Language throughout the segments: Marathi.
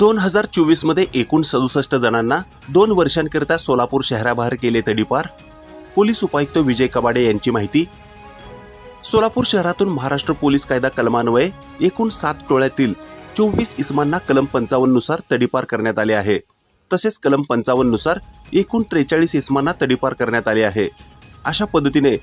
दोन हजार चोवीसमध्ये एकूण सदुसष्ट जणांना दोन वर्षांकरिता सोलापूर शहराबाहेर केले तडीपार पोलीस उपायुक्त विजय कबाडे यांची माहिती. सोलापूर शहरातून महाराष्ट्र पोलीस कायदा कलमान्वये एकूण सात टोळ्यातील चोवीस इसमांना कलम पंचावन्ननुसार तडीपार करण्यात आले आहे. तसेच कलम पंचावन्ननुसार एकूण त्रेचाळीस इसमांना तडीपार करण्यात आले आहे. अशा पद्धतीने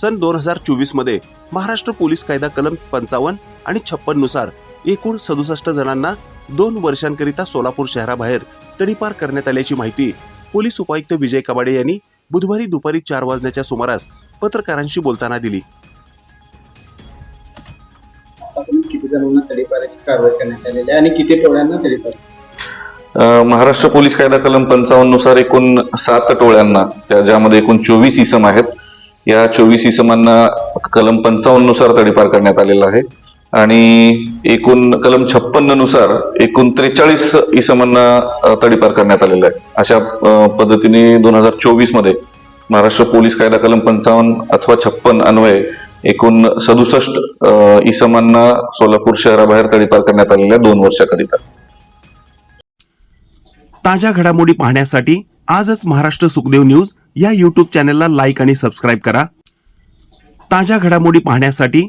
सन दोन हजार चोवीसमध्ये महाराष्ट्र पोलीस कायदा कलम पंचावन्न आणि छप्पननुसार एकूण सदुसष्ट जणांना दोन वर्षांकरिता सोलापूर शहराबाहेर तडीपार करण्यात आल्याची माहिती पोलीस उपायुक्त विजय कबाडे यांनी बुधवारी दुपारी चार वाजण्याच्या सुमारास पत्रकारांशी बोलताना दिली. किती जणांना तडीपाराची कारवाई करण्यात आलेली आहे आणि किती टोळ्यांना तडीपार? अ, महाराष्ट्र पोलीस कायदा कलम पंचावन्ननुसार एकूण सात टोळ्यांना त्या ज्यामध्ये एकूण चोवीस इसम आहेत या चोवीस इसमांना कलम पंचावन्ननुसार तडीपार करण्यात आलेला आहे. आणि एकूण कलम छप्पन्ननुसार एकूण त्रेचाळीस इसमांना तडीपार करण्यात आलेला आहे. अशा पद्धतीने दोन हजार चोवीसमध्ये महाराष्ट्र पोलीस कायदा कलम पंचावन्न अथवा छप्पन अन्वये एकूण सदुसष्ट इसमांना सोलापूर शहराबाहेर तडीपार करण्यात आलेल्या दोन वर्षाकरिता. ताज्या घडामोडी पाहण्यासाठी आजच महाराष्ट्र सुखदेव न्यूज या यूट्यूब चॅनलला लाईक आणि सबस्क्राईब करा. ताज्या घडामोडी पाहण्यासाठी